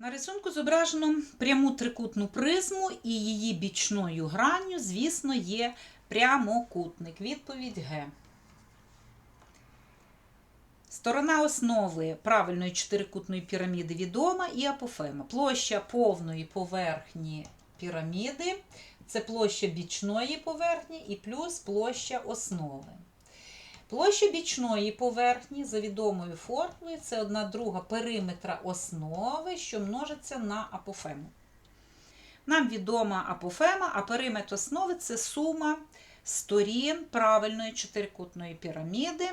На рисунку зображено пряму трикутну призму і її бічною гранню, звісно, є прямокутник. Відповідь Г. Сторона основи правильної чотирикутної піраміди відома і апофема. Площа повної поверхні піраміди це площа бічної поверхні і плюс площа основи. Площа бічної поверхні за відомою формулою це одна друга периметра основи, що множиться на апофему. Нам відома апофема, а периметр основи це сума сторін правильної чотирикутної піраміди.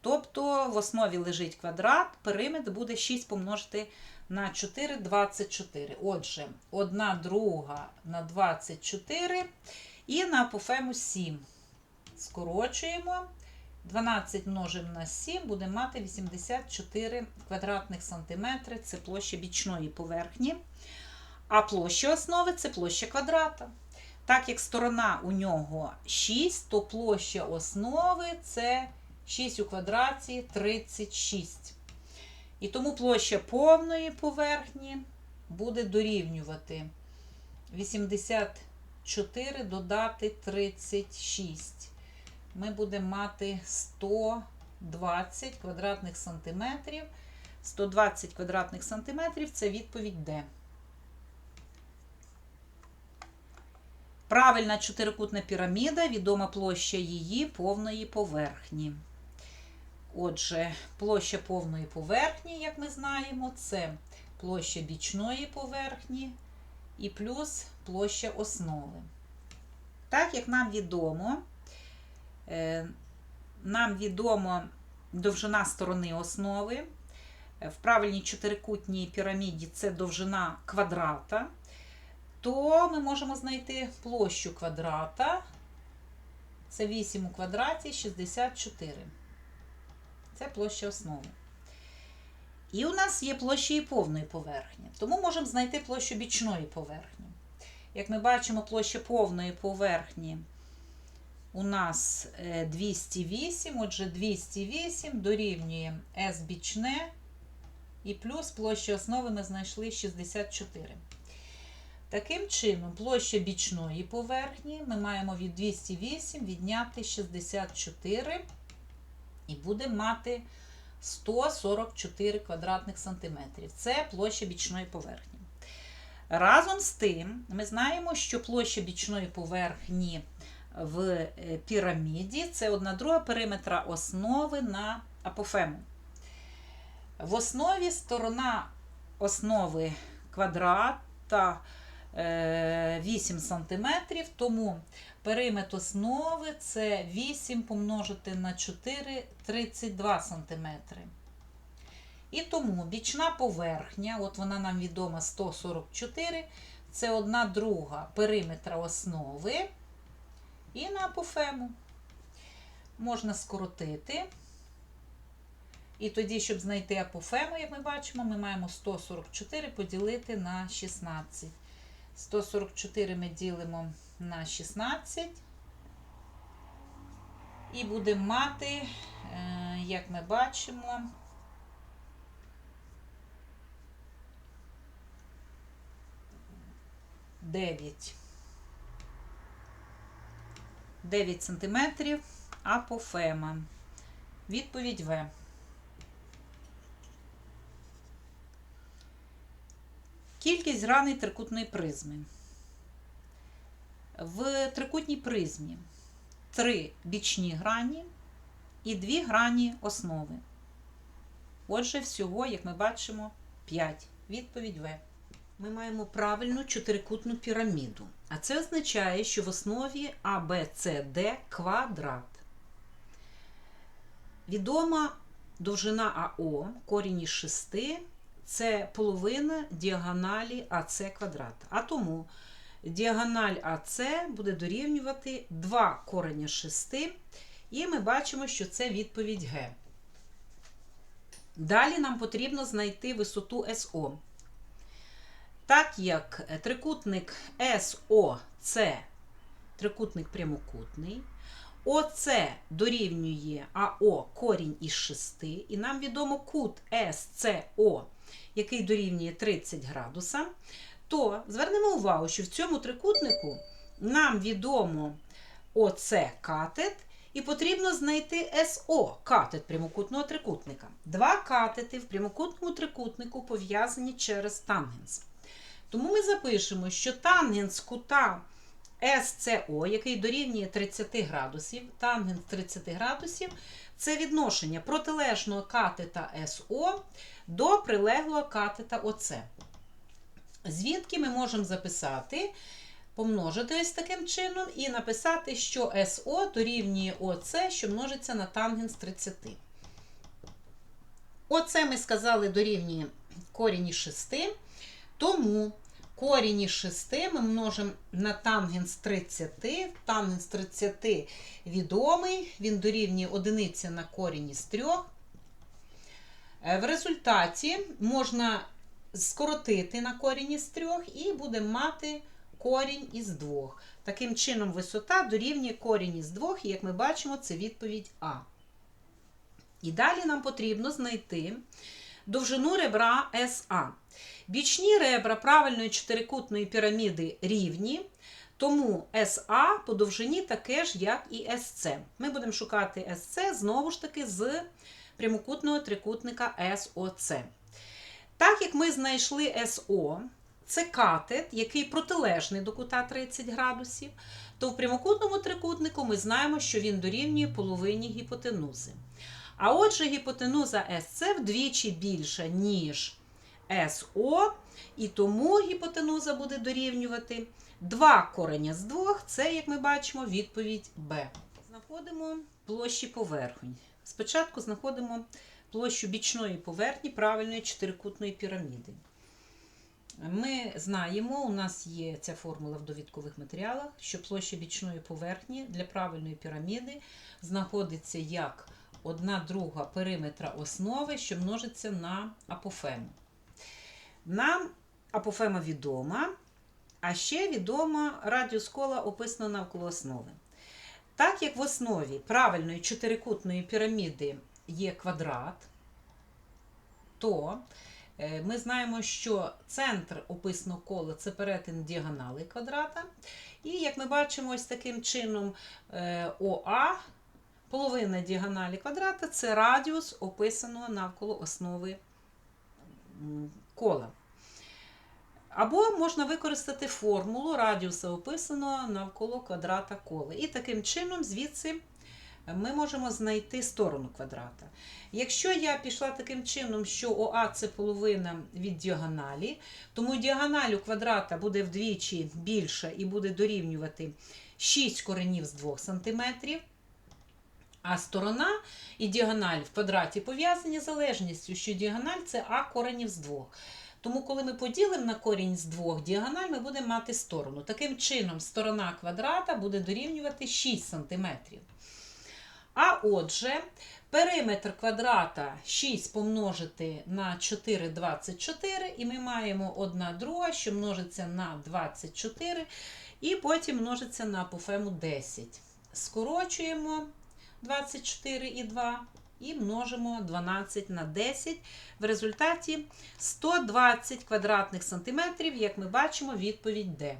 Тобто в основі лежить квадрат, периметр буде 6 помножити на 4 24. Отже, 1 друга на 24 і на апофему 7. Скорочуємо. 12 множимо на 7, буде мати 84 квадратних сантиметри. Це площа бічної поверхні. А площа основи це площа квадрата. Так як сторона у нього 6, то площа основи це 6 у квадраті 36. І тому площа повної поверхні буде дорівнювати 84 додати 36. Ми будемо мати 120 квадратних сантиметрів. 120 квадратних сантиметрів це відповідь Д. Правильна чотирикутна піраміда, відома площа її повної поверхні. Отже, площа повної поверхні, як ми знаємо, це площа бічної поверхні і плюс площа основи. Так як нам відомо, нам відомо довжина сторони основи. В правильній чотирикутній піраміді це довжина квадрата, то ми можемо знайти площу квадрата. Це 8 у квадраті 64. Це площа основи. І у нас є площа і повної поверхні. Тому можемо знайти площу бічної поверхні. Як ми бачимо, площа повної поверхні у нас 208, отже, 208 дорівнює S бічне, і плюс площа основи ми знайшли 64. Таким чином, площа бічної поверхні ми маємо від 208 відняти 64 і будемо мати 144 квадратних сантиметрів. Це площа бічної поверхні. Разом з тим, ми знаємо, що площа бічної поверхні в піраміді це одна друга периметра основи на апофему. В основі сторона основи квадрата 8 см, тому периметр основи це 8 помножити на 4 32 см. І тому бічна поверхня, от вона нам відома 144, це одна друга периметра основи. І на апофему можна скоротити. І тоді, щоб знайти апофему, як ми бачимо, ми маємо 144 поділити на 16. 144 ми ділимо на 16. І будемо мати, як ми бачимо, дев'ять. 9 см апофема. Відповідь В. Кількість граней трикутної призми. В трикутній призмі три бічні грані і дві грані основи. Отже, всього, як ми бачимо, 5. Відповідь В. Ми маємо правильну чотирикутну піраміду. А це означає, що в основі А, Б, С, Д квадрат. Відома довжина АО, корінь із 6, це половина діагоналі АС квадрат. А тому діагональ АС буде дорівнювати 2 корення 6, і ми бачимо, що це відповідь Г. Далі нам потрібно знайти висоту СО. Так як трикутник СОЦ трикутник прямокутний, ОЦ дорівнює АО корінь із 6, і нам відомо кут СЦО який дорівнює 30 градуса, то звернемо увагу, що в цьому трикутнику нам відомо ОЦ катет, і потрібно знайти СО катет прямокутного трикутника. Два катети в прямокутному трикутнику пов'язані через тангенс. Тому ми запишемо, що тангенс кута СЦО, який дорівнює 30 градусів, тангенс 30 градусів, це відношення протилежного катета СО до прилеглого катета ОЦ. Звідки ми можемо записати, помножити ось таким чином і написати, що СО дорівнює ОЦ, що множиться на тангенс 30. Оце ми сказали дорівнює корінь із 6, тому корінь із 6 ми множимо на тангенс 30. Тангенс 30 відомий, він дорівнює 1 на корінь із 3. В результаті можна скоротити на корінь із 3 і будемо мати корінь із 2. Таким чином, висота дорівнює корінь із 2, і як ми бачимо, це відповідь А. І далі нам потрібно знайти довжину ребра СА. Бічні ребра правильної чотирикутної піраміди рівні, тому СА по довжині таке ж, як і СЦ. Ми будемо шукати СЦ знову ж таки з прямокутного трикутника СОЦ. Так як ми знайшли СО, це катет, який протилежний до кута 30 градусів, то в прямокутному трикутнику ми знаємо, що він дорівнює половині гіпотенузи. А отже, гіпотенуза СЦ вдвічі більша, ніж СО, і тому гіпотенуза буде дорівнювати 2 кореня з 2, це, як ми бачимо, відповідь Б. Знаходимо площі поверхонь. Спочатку знаходимо площу бічної поверхні правильної чотирикутної піраміди. Ми знаємо, у нас є ця формула в довідкових матеріалах, що площа бічної поверхні для правильної піраміди знаходиться як одна друга периметра основи, що множиться на апофему. Нам апофема відома, а ще відома радіус кола описано навколо основи. Так як в основі правильної чотирикутної піраміди є квадрат, то е, ми знаємо, що центр описаного кола це перетин діагонали квадрата. І, як ми бачимо, ось таким чином е, ОА, половина діагоналі квадрата це радіус описаного навколо основи кола. Або можна використати формулу радіуса описаного навколо квадрата кола. І таким чином, звідси ми можемо знайти сторону квадрата. Якщо я пішла таким чином, що ОА це половина від діагоналі, тому діагональ у квадрата буде вдвічі більша і буде дорівнювати 6 коренів з 2 см. А сторона і діагональ в квадраті пов'язані залежністю, що діагональ це А коренів з 2. Тому, коли ми поділимо на корінь з двох діагональ, ми будемо мати сторону. Таким чином, сторона квадрата буде дорівнювати 6 см. А отже, периметр квадрата 6 помножити на 4 24, і ми маємо 1 друга, що множиться на 24, і потім множиться на апофему 10. Скорочуємо 24 і 2 і множимо 12 на 10. В результаті 120 квадратних сантиметрів, як ми бачимо, відповідь Д.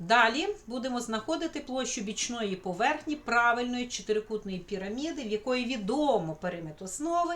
Далі будемо знаходити площу бічної поверхні правильної чотирикутної піраміди, в якої відомо периметр основи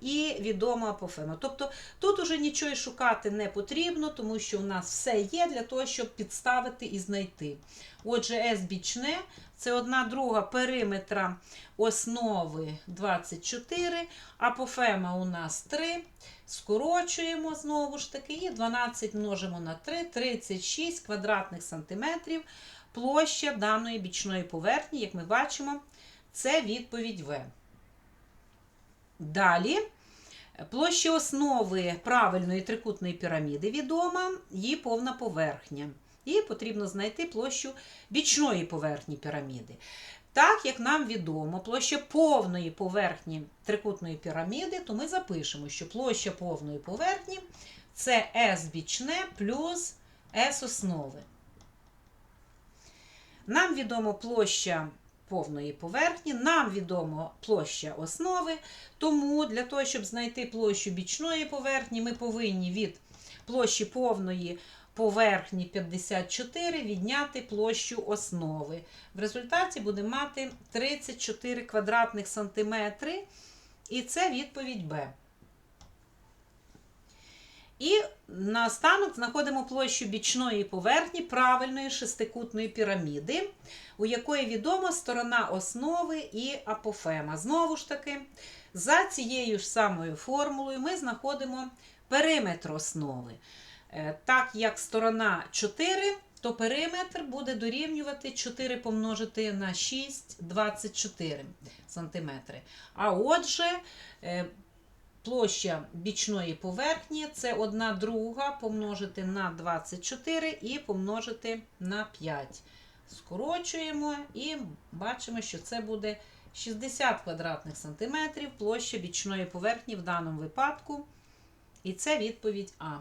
і відома апофема. Тобто тут уже нічого шукати не потрібно, тому що у нас все є для того, щоб підставити і знайти. Отже, S бічне це одна друга периметра основи 24, апофема у нас 3. Скорочуємо знову ж таки, і 12 множимо на 3, 36 квадратних сантиметрів. Площа даної бічної поверхні, як ми бачимо, це відповідь В. Далі. Площа основи правильної трикутної піраміди відома, її повна поверхня. І потрібно знайти площу бічної поверхні піраміди. Так як нам відомо, площа повної поверхні трикутної піраміди, то ми запишемо, що площа повної поверхні це S бічне плюс S основи. Нам відомо площа повної поверхні. Нам відомо площа основи, тому для того, щоб знайти площу бічної поверхні, ми повинні від площі повної поверхні 54 відняти площу основи. В результаті будемо мати 34 квадратних сантиметри, і це відповідь Б. І наостанок знаходимо площу бічної поверхні правильної шестикутної піраміди, у якої відома сторона основи і апофема. Знову ж таки, за цією ж самою формулою ми знаходимо периметр основи. Е, Так як сторона 4, то периметр буде дорівнювати 4 помножити на 6, 24 см. А отже, е, площа бічної поверхні це 1 друга помножити на 24 і помножити на 5. Скорочуємо і бачимо, що це буде 60 квадратних сантиметрів площа бічної поверхні в даному випадку. І це відповідь А.